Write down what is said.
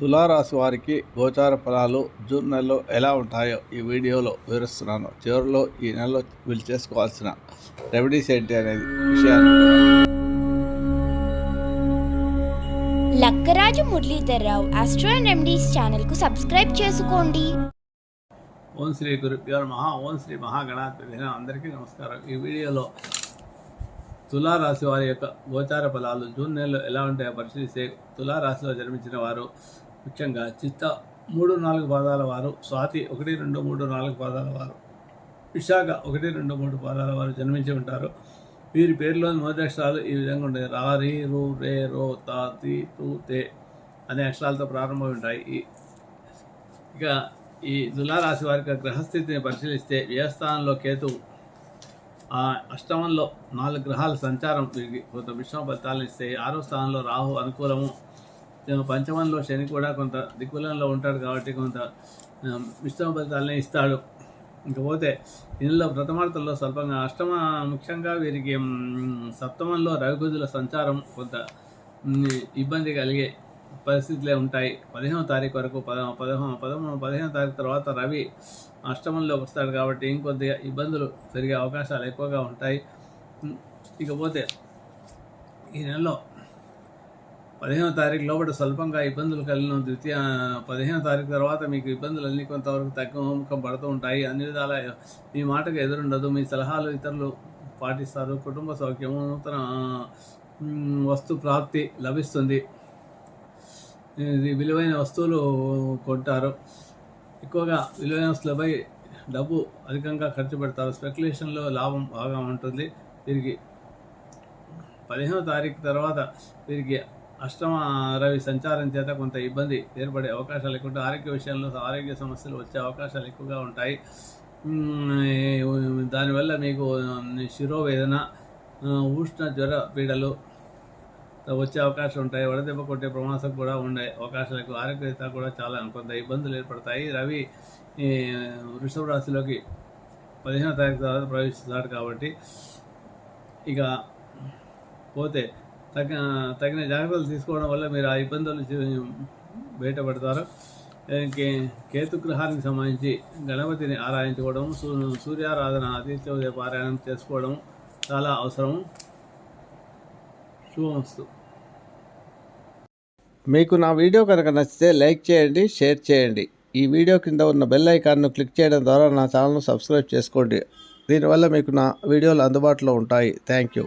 తులారాశి వారికి గోచార ఫలాలు జూన్ నెలలో ఎలా ఉంటాయో ఈ వీడియోలో వివరిస్తున్నాను. చివరిలో ఈ నెలలో వీళ్ళు చేసుకోవాల్సిన రెమెడీస్ ఏంటి అనేది విషయాన్ని Lakkaraju Muralidhar Rao astro and remedies ఛానల్కు సబ్స్క్రైబ్ చేసుకోండి. ఓం శ్రీ గురుభ్యో మహా ఓం శ్రీ మహాగణాధిపతి అందరికీ నమస్కారం. ఈ వీడియోలో తులారాశి వారి యొక్క గోచార ఫలాలు జూన్ నెలలో ఎలా ఉంటాయో పరిశీలిస్తే తులారాశిలో జన్మించిన వారు ముఖ్యంగా చిత్త మూడు నాలుగు పాదాల వారు స్వాతి ఒకటి రెండు మూడు నాలుగు పాదాల వారు విశాఖ ఒకటి రెండు మూడు పాదాల వారు జన్మించి ఉంటారు. వీరి పేరులోని మొదటి అక్షరాలు ఈ విధంగా ఉంటాయి. రా రీ రూ రే రో తా తి తు తే అనే అక్షరాలతో ప్రారంభమై ఉంటాయి. ఈ ఇక ఈ తులారాశి వారికి గ్రహస్థితిని పరిశీలిస్తే వ్యయస్థానంలో కేతు ఆ అష్టమంలో నాలుగు గ్రహాల సంచారం కొంత మిశ్రమ ఫలితాలను ఇస్తే ఆరో స్థానంలో రాహు అనుకూలము పంచమంలో శని కూడా కొంత దిక్కులంలో ఉంటాడు కాబట్టి కొంత మిశ్రమ ఫలితాలని ఇస్తాడు. ఇకపోతే ఇందులో ప్రథమార్థంలో స్వల్పంగా అష్టమ ముఖ్యంగా వీరికి సప్తమంలో రవికుజుల సంచారం కొంత ఇబ్బంది కలిగే పరిస్థితులే ఉంటాయి. పదిహేనో తారీఖు వరకు పద పదహ పదమూడు పదిహేనో తారీఖు తర్వాత రవి అష్టమంలోకి వస్తాడు కాబట్టి ఇంకొద్దిగా ఇబ్బందులు పెరిగే అవకాశాలు ఎక్కువగా ఉంటాయి. ఇకపోతే ఈ నెలలో పదిహేనో తారీఖు లోపల స్వల్పంగా ఇబ్బందులు కలిగిన ద్వితీయ పదిహేనో తారీఖు తర్వాత మీకు ఇబ్బందులు అన్నీ కొంతవరకు తగ్గుముఖం పడుతూ ఉంటాయి. అన్ని విధాల మీ మాటకు ఎదురుండదు. మీ సలహాలు ఇతరులు పాటిస్తారు. కుటుంబ సౌఖ్యము నూతన వస్తు ప్రాప్తి లభిస్తుంది. ఇది విలువైన వస్తువులు కొంటారు. ఎక్కువగా విలువైన వస్తువులపై డబ్బు అధికంగా ఖర్చు పెడతారు. స్పెక్యులేషన్లో లాభం బాగా ఉంటుంది. వీరికి పదిహేనో తారీఖు తర్వాత వీరికి అష్టమ రవి సంచారం చేత కొంత ఇబ్బంది ఏర్పడే అవకాశాలు ఎక్కువ ఆరోగ్య విషయంలో ఆరోగ్య సమస్యలు వచ్చే అవకాశాలు ఎక్కువగా ఉంటాయి. దానివల్ల మీకు శిరోవేదన ఉష్ణ జ్వర పీడలు వచ్చే అవకాశం ఉంటాయి. వడదెబ్బ కొట్టే ప్రమాసం కూడా ఉండే అవకాశాలు ఎక్కువ. ఆరోగ్యత కూడా చాలా కొంత ఇబ్బందులు ఏర్పడతాయి. రవి వృషభ రాశిలోకి పదిహేనో తారీఖు తర్వాత ప్రవేశిస్తాడు కాబట్టి ఇక పోతే తగిన తగిన జాగ్రత్తలు తీసుకోవడం వల్ల మీరు ఆ ఇబ్బందుల నుంచి బయటపడతారు. కే కేతుగ్రహానికి సంబంధించి గణపతిని ఆరాధించుకోవడం సూ సూర్యారాధన అతిథ్య పారాయణం చేసుకోవడం చాలా అవసరం. శుభమస్తు. మీకు నా వీడియో కనుక నచ్చితే లైక్ చేయండి షేర్ చేయండి. ఈ వీడియో కింద ఉన్న బెల్ ఐకాన్ను క్లిక్ చేయడం ద్వారా నా ఛానల్ను సబ్స్క్రైబ్ చేసుకోండి. దీనివల్ల మీకు నా వీడియోలు అందుబాటులో ఉంటాయి. Thank you.